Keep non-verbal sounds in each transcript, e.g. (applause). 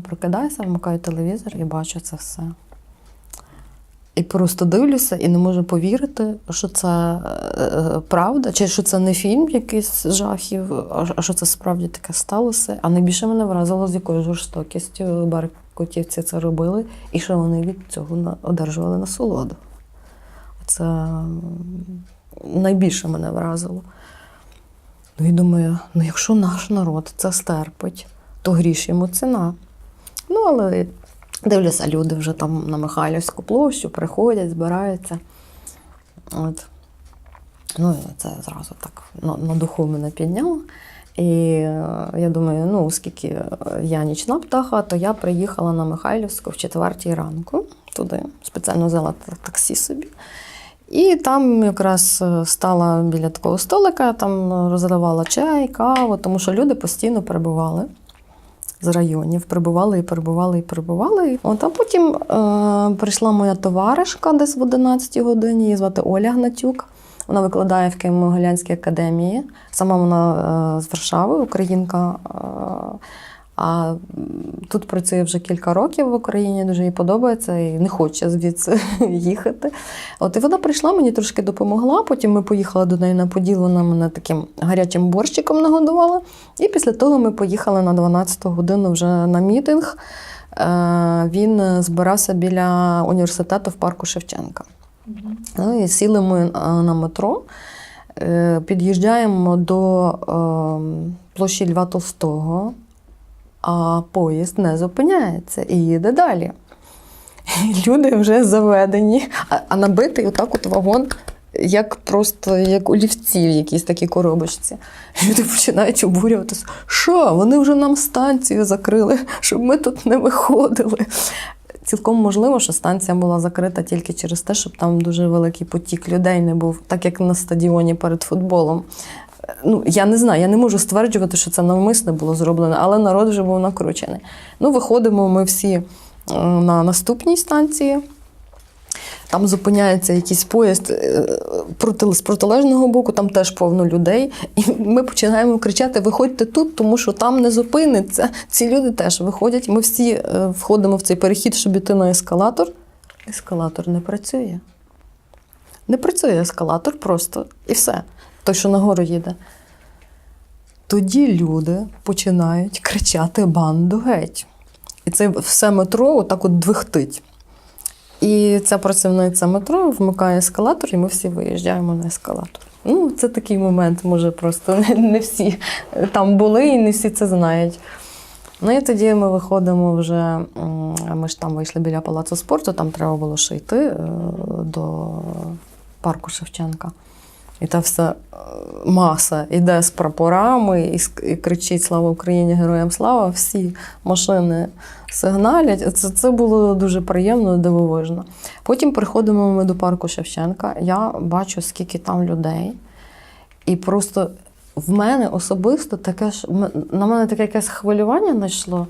Прокидаюся, вмикаю телевізор і бачу це все. І просто дивлюся і не можу повірити, що це е, правда, чи що це не фільм якийсь жахів, а, що це справді таке сталося. А найбільше мене вразило, з якою жорстокістю беркутівці це робили, і що вони від цього одержували насолоду. Це найбільше мене вразило. Ну і думаю, ну якщо наш народ це стерпить, то гріш йому ціна. Ну, але дивлюся, люди вже там на Михайлівську площу приходять, збираються. От. Ну, це зразу так на, на духу мене підняло. І е, я думаю, ну, оскільки я нічна птаха, то я приїхала на Михайлівську в четвертій ранку туди, спеціально взяла таксі собі. І там якраз е, стала біля такого столика, там е, розливала чай, каву, тому що люди постійно перебували з районів, прибували і перебували і прибували. От, а потім е, прийшла моя товаришка десь в 11 годині, її звати Оля Гнатюк. Вона викладає в Києво-Могилянській академії. Сама вона е, з Варшави, українка. Е, а тут працює вже кілька років в Україні, дуже їй подобається і не хоче звідси (laughs) їхати. От і вона прийшла, мені трошки допомогла. Потім ми поїхали до неї на Поділ, вона мене таким гарячим борщиком нагодувала. І після того ми поїхали на 12 годину вже на мітинг. Е, Він збирався біля університету в парку Шевченка. Ну і сіли ми е, на метро, е, під'їжджаємо до е, площі Льва Толстого, а поїзд не зупиняється і їде далі. (laughs) Люди вже заведені, а, а набитий отак от вагон, як просто як олівці в якійсь такій коробочці. (laughs) Люди починають обурюватися. Що, вони вже нам станцію закрили, (laughs) щоб ми тут не виходили. Цілком можливо, що станція була закрита тільки через те, щоб там дуже великий потік людей не був, так як на стадіоні перед футболом. Ну, я не знаю, я не можу стверджувати, що це навмисне було зроблено, але народ вже був накручений. Ну, виходимо ми всі е, на наступній станції. Там зупиняється якийсь поїзд е, з протилежного боку, там теж повно людей. І ми починаємо кричати: виходьте тут, тому що там не зупиниться. Ці люди теж виходять. Ми всі е, входимо в цей перехід, щоб іти на ескалатор. Ескалатор не працює. Не працює ескалатор просто і все. Той, що нагору їде. Тоді люди починають кричати банду геть. І це все метро отак от двихтить. І ця працівниця метро вмикає ескалатор, і ми всі виїжджаємо на ескалатор. Ну, це такий момент, може, просто (laughs) не, всі там були і не всі це знають. Ну і тоді ми виходимо вже. Ми ж там вийшли біля палацу спорту, там треба було ще йти е, до парку Шевченка. І та вся е, маса йде з прапорами і, і кричить Слава Україні, героям слава! Всі машини сигналять. Це, це було дуже приємно, дивовижно. Потім приходимо ми до парку Шевченка. Я бачу, скільки там людей. І просто в мене особисто таке ж на мене таке якесь хвилювання знайшло.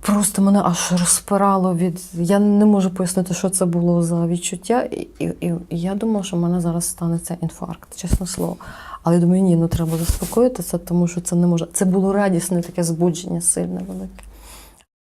Просто мене аж розпирало від. Я не можу пояснити, що це було за відчуття. І, і, і я думала, що в мене зараз станеться інфаркт, чесне слово. Але я думаю, ні, ну треба заспокоїтися, тому що це не може. Це було радісне таке збудження сильне велике.